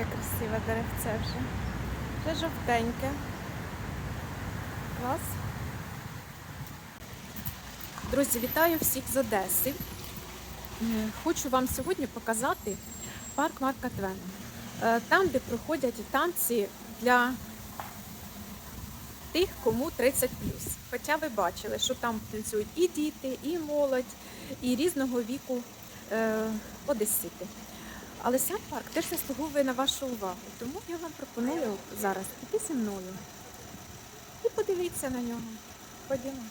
яке красиве деревце вже. Вже жовтеньке. Клас. Друзі, вітаю всіх з Одеси. Е, Хочу вам сьогодні показати парк Марка Твена. Е, Там, де проходять танці для тих, кому 30 Хоча ви бачили, що там танцюють і діти, і молодь, і різного віку е, одесити. Але сам парк теж заслуговує на вашу увагу. Тому я вам пропоную зараз піти зі мною і подивіться на нього. Ходімо.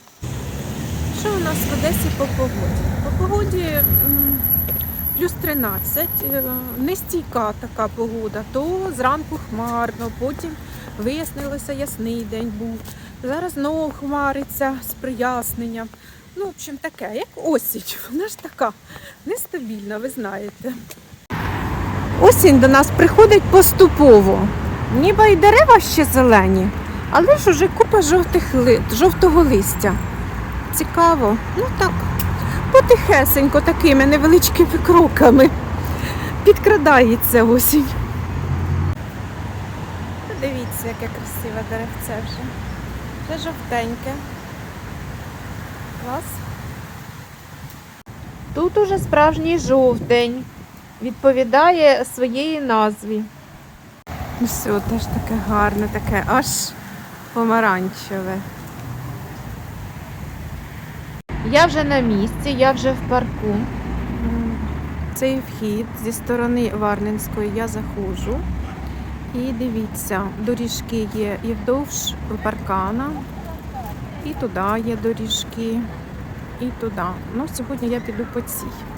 Що у нас в Одесі по погоді? По погоді плюс 13, е, нестійка така погода. То зранку хмарно, потім вияснилося ясний день був. Зараз знову хмариться з проясненням. Ну, в общем, таке, як осінь. Вона ж така нестабільна, ви знаєте. Осінь до нас приходить поступово. Ніби й дерева ще зелені, але ж уже купа жовтих ли... жовтого листя. Цікаво. Ну так, потихесенько такими невеличкими кроками підкрадається осінь. Подивіться, яке красиве деревце вже. Вже жовтеньке. Клас. Тут уже справжній жовтень. Відповідає своєї назві. Ну все, теж таке гарне, таке аж помаранчеве. Я вже на місці, я вже в парку. Цей вхід зі сторони Варненської я заходжу. І дивіться, доріжки є і вдовж паркана, і туди є доріжки, і туди. Ну, сьогодні я піду по цій.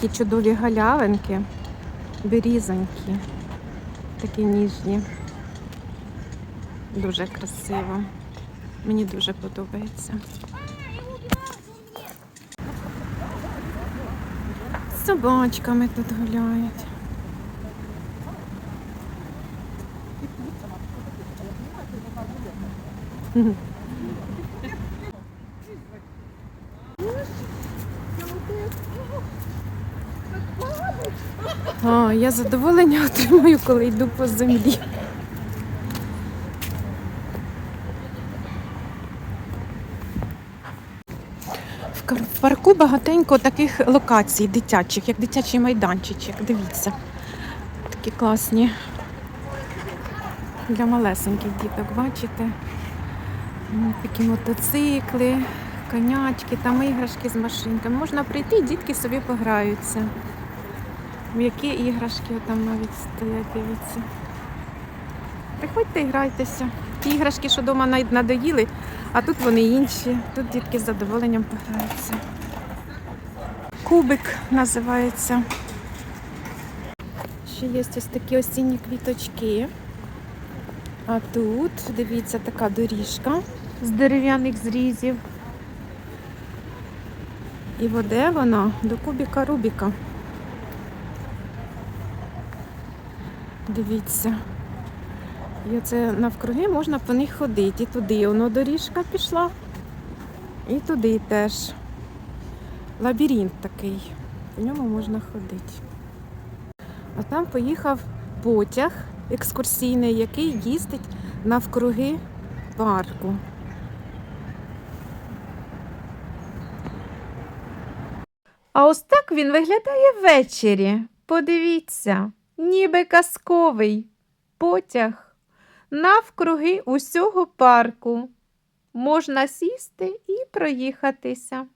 Такі чудові галявинки, берізонькі, такі ніжні. Дуже красиво. Мені дуже подобається. З собачками тут гуляють. А, я задоволення отримую, коли йду по землі. В парку багатенько таких локацій дитячих, як дитячий майданчичок. Дивіться. Такі класні. Для малесеньких діток, бачите? Такі мотоцикли, конячки, там іграшки з машинками. Можна прийти, і дітки собі пограються. М'які іграшки там навіть стоять, дивіться. Приходьте і грайтеся. Ті іграшки, що вдома надоїли, а тут вони інші. Тут дітки з задоволенням пограються. Кубик називається. Ще є ось такі осінні квіточки. А тут, дивіться, така доріжка з дерев'яних зрізів. І воде вона до кубіка Рубіка. Дивіться. І оце навкруги можна по них ходити. І туди воно доріжка пішла. І туди теж. Лабіринт такий. По ньому можна ходити. А там поїхав потяг екскурсійний, який їздить навкруги парку. А ось так він виглядає ввечері. Подивіться, ніби казковий потяг навкруги усього парку. Можна сісти і проїхатися.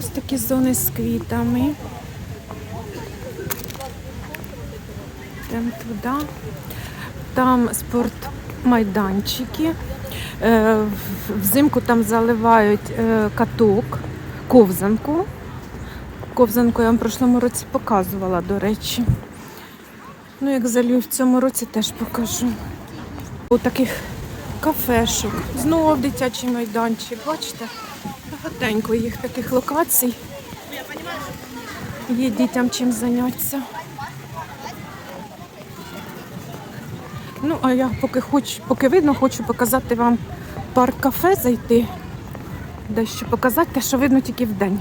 Ось такі зони з квітами. Йдемо туди. Там спортмайданчики. Е, Взимку там заливають е, каток, ковзанку. Ковзанку я вам в прошлому році показувала, до речі. Ну, як залью в цьому році, теж покажу. У таких кафешок. Знову дитячий майданчик. Бачите? Багатенько їх таких локацій. Є дітям чим зайнятися. Ну, а я поки хочу, поки видно, хочу показати вам парк кафе зайти. Дещо показати те, що видно тільки вдень.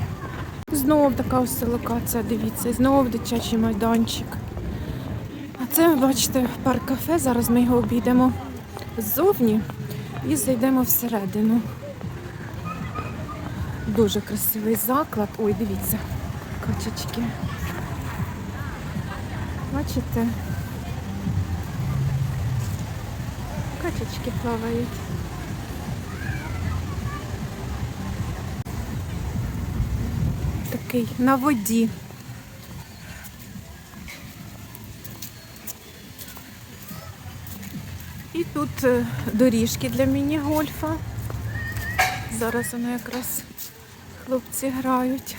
З знову така ось локація, дивіться, і знову дитячий майданчик. А це, бачите, парк кафе. Зараз ми його обійдемо ззовні і зайдемо всередину. Дуже красивий заклад. Ой, дивіться, качечки. Бачите? Качечки плавають. Такий на воді. І тут е, доріжки для міні-гольфа. Зараз вони якраз хлопці грають.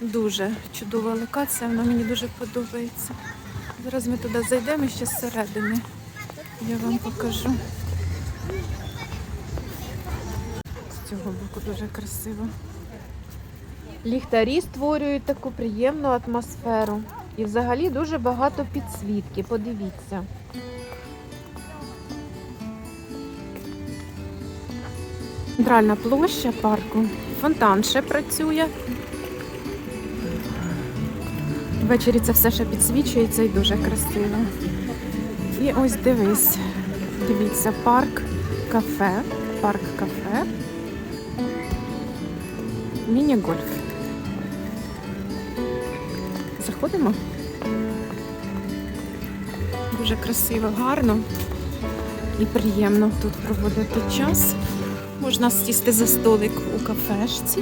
Дуже чудова локація, вона мені дуже подобається. Зараз ми туди зайдемо ще зсередини. Я вам покажу. З цього боку дуже красиво. Ліхтарі створюють таку приємну атмосферу. І взагалі дуже багато підсвітки. Подивіться. Центральна площа парку. Фонтан ще працює. Ввечері це все ще підсвічується і дуже красиво. І ось дивись. Дивіться, парк кафе. Парк кафе. Міні-гольф. Заходимо. Дуже красиво, гарно і приємно тут проводити час. Можна сісти за столик у кафешці.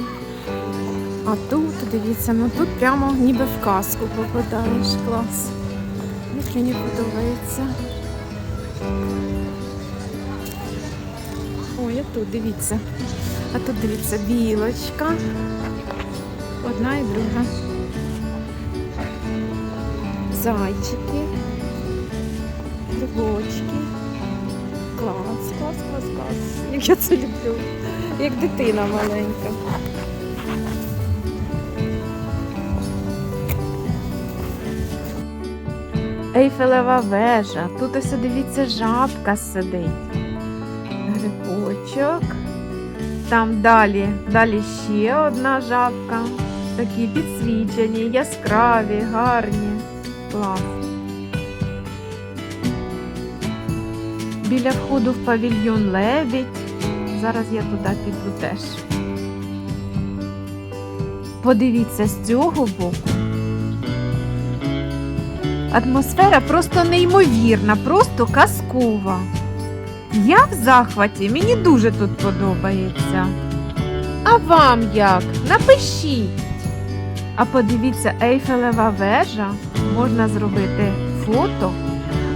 А тут, дивіться, ну тут прямо ніби в казку попадаєш. Клас. Як мені подобається. Ой, а тут дивіться. А тут дивіться білочка. Одна і друга. Зайчики. Грибочки. Клас, клас, клас, клас. Як я це люблю. Як дитина маленька. Ейфелева вежа. Тут ось дивіться, жабка сидить. Грибочок. Там далі, далі ще одна жабка. Такі підсвічені, яскраві, гарні. Клас. Біля входу в павільйон лебідь. Зараз я туди піду теж. Подивіться з цього боку. Атмосфера просто неймовірна, просто казкова. Я в захваті, мені дуже тут подобається. А вам як? Напишіть. А подивіться, Ейфелева вежа, можна зробити фото.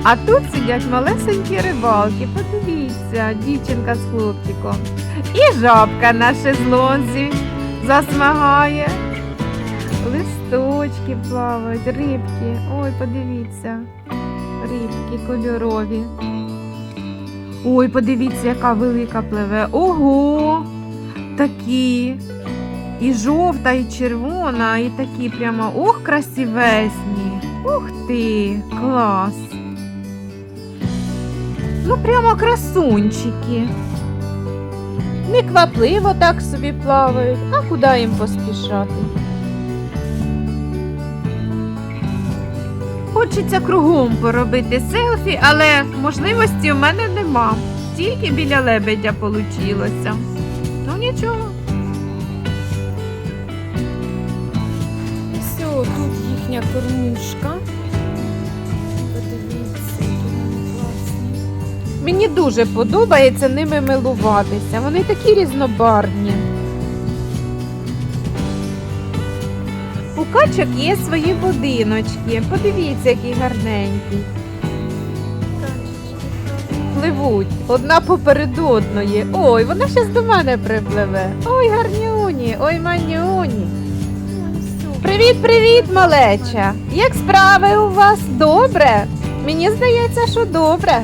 А тут сидять малесенькі рибалки. Подивіться, дівчинка з хлопчиком. І жабка на шезлонзі засмагає. Листочки плавають, рибки. Ой, подивіться. Рибки кольорові. Ой, подивіться, яка велика пливе. Ого! Такі. І жовта, і червона, і такі прямо ох, красивесні. Ух ти, клас. Ну, прямо красунчики. Неквапливо так собі плавають, а куди їм поспішати? Хочеться кругом поробити селфі, але можливості у мене нема. Тільки біля лебедя получилося. Ну нічого. Все, тут їхня кормушка. Подивіться, які вони класні. Мені дуже подобається ними милуватися. Вони такі різнобарвні. Качок є свої будиночки. Подивіться, які гарненькі. Пливуть одна попереду одної. Ой, вона щас до мене припливе. Ой, гарнюні, ой, манюні. Привіт, привіт, малеча. Як справи у вас? Добре? Мені здається, що добре.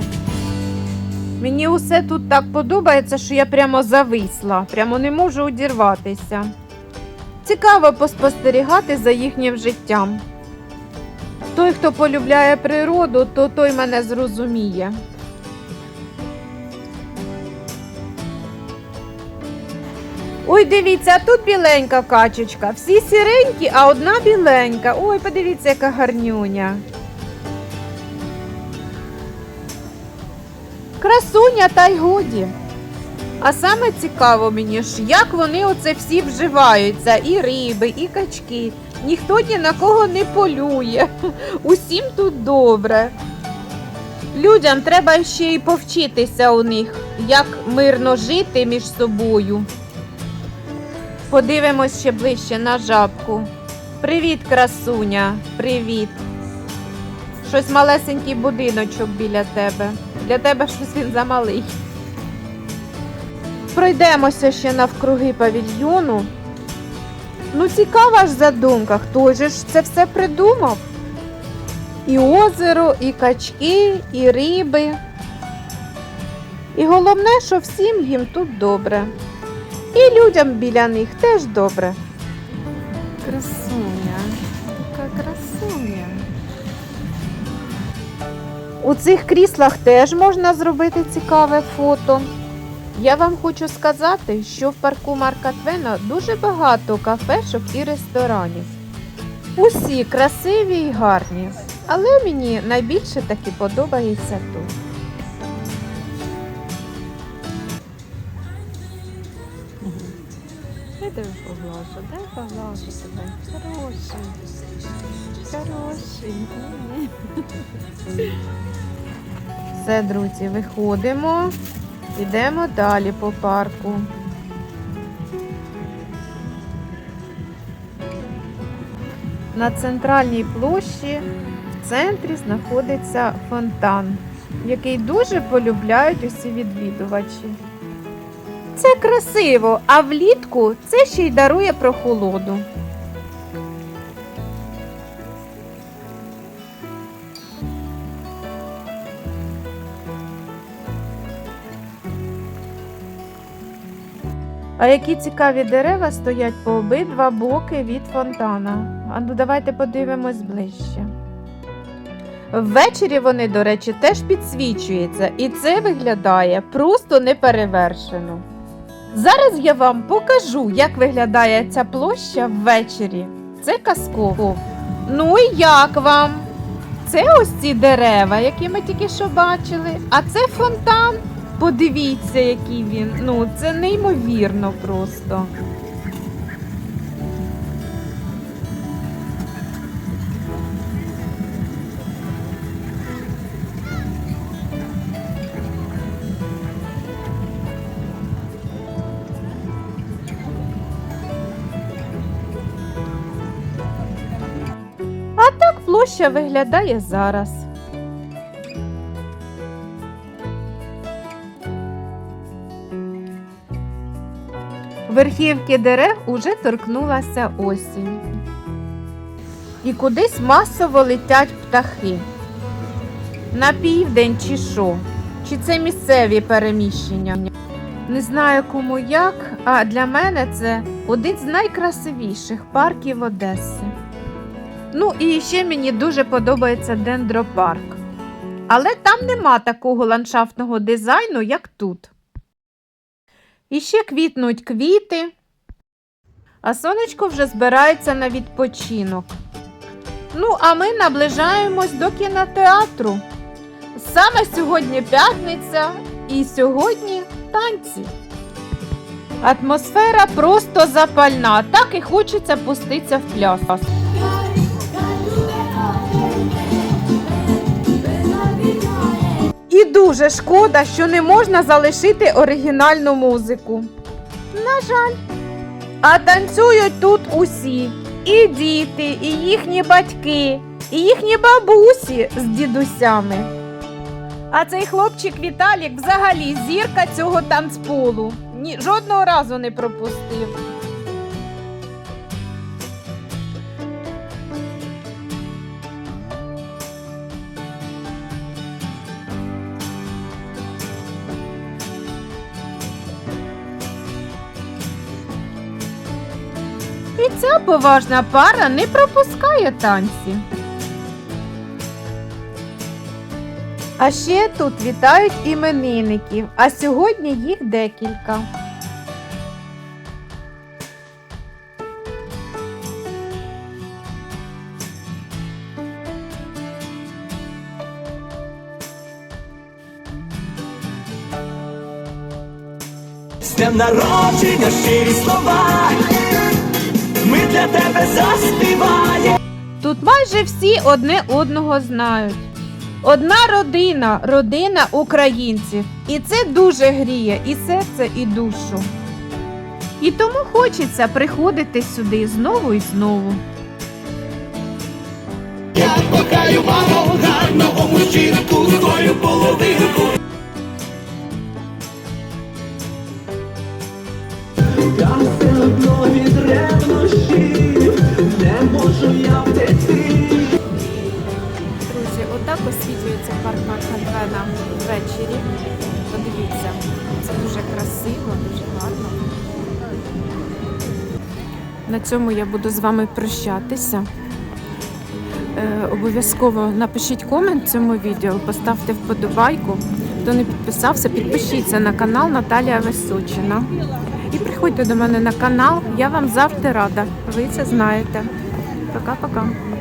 Мені усе тут так подобається, що я прямо зависла, прямо не можу одірватися. Цікаво поспостерігати за їхнім життям. Той, хто полюбляє природу, то той мене зрозуміє. Ой, дивіться, а тут біленька качечка. Всі сіренькі, а одна біленька. Ой, подивіться, яка гарнюня. Красуня та й годі. А саме цікаво мені ж, як вони оце всі вживаються, і риби, і качки. Ніхто ні на кого не полює. Усім тут добре. Людям треба ще й повчитися у них, як мирно жити між собою. Подивимось ще ближче на жабку. Привіт, красуня, привіт. Щось малесенький будиночок біля тебе. Для тебе щось він замалий. Пройдемося ще навкруги павільйону. Ну, цікава ж задумка, хто же ж це все придумав? І озеро, і качки, і риби. І головне, що всім їм тут добре. І людям біля них теж добре. Красуня, яка красуня. У цих кріслах теж можна зробити цікаве фото. Я вам хочу сказати, що в парку Марка Твена дуже багато кафешок і ресторанів. Усі красиві і гарні, але мені найбільше таки подобається тут. Дай тебе поглажу, дай поглажу тебе. Хороший. Хороший. Все, друзі, виходимо, йдемо далі по парку. На центральній площі в центрі знаходиться фонтан, який дуже полюбляють усі відвідувачі. Це красиво, а влітку це ще й дарує прохолоду. А які цікаві дерева стоять по обидва боки від фонтана. А ну давайте подивимось ближче. Ввечері вони, до речі, теж підсвічуються, і це виглядає просто неперевершено. Зараз я вам покажу, як виглядає ця площа ввечері. Це казково. Ну і як вам? Це ось ці дерева, які ми тільки що бачили, а це фонтан. Подивіться, який він. Ну, це неймовірно просто. А так площа виглядає зараз. Верхівки дерев уже торкнулася осінь. І кудись масово летять птахи. На південь чи що? Чи це місцеві переміщення? Не знаю кому як, а для мене це один з найкрасивіших парків Одеси. Ну і ще мені дуже подобається дендропарк. Але там нема такого ландшафтного дизайну, як тут. І ще квітнуть квіти, а сонечко вже збирається на відпочинок. Ну, а ми наближаємось до кінотеатру. Саме сьогодні п'ятниця і сьогодні танці. Атмосфера просто запальна, так і хочеться пуститися в пляс. Дуже шкода, що не можна залишити оригінальну музику. На жаль. А танцюють тут усі. І діти, і їхні батьки, і їхні бабусі з дідусями. А цей хлопчик Віталік взагалі зірка цього танцполу. Ні, жодного разу не пропустив. поважна пара не пропускає танці. А ще тут вітають іменинників, а сьогодні їх декілька. З днем народження щирі слова ми для тебе заспіваємо. Тут майже всі одне одного знають. Одна родина, родина українців. І це дуже гріє і серце, і душу. І тому хочеться приходити сюди знову і знову. Я кохаю маму, гарного мужчинку, твою половинку. Я все одно від ревнощів, не можу я втекти. Друзі, отак освітлюється парк Марк-Антвена ввечері. Подивіться, це дуже красиво, дуже гарно. На цьому я буду з вами прощатися. Е, обов'язково напишіть комент цьому відео, поставте вподобайку. Хто не підписався, підпишіться на канал Наталія Височина. І приходьте до мене на канал, я вам завжди рада. Ви це знаєте. Пока-пока.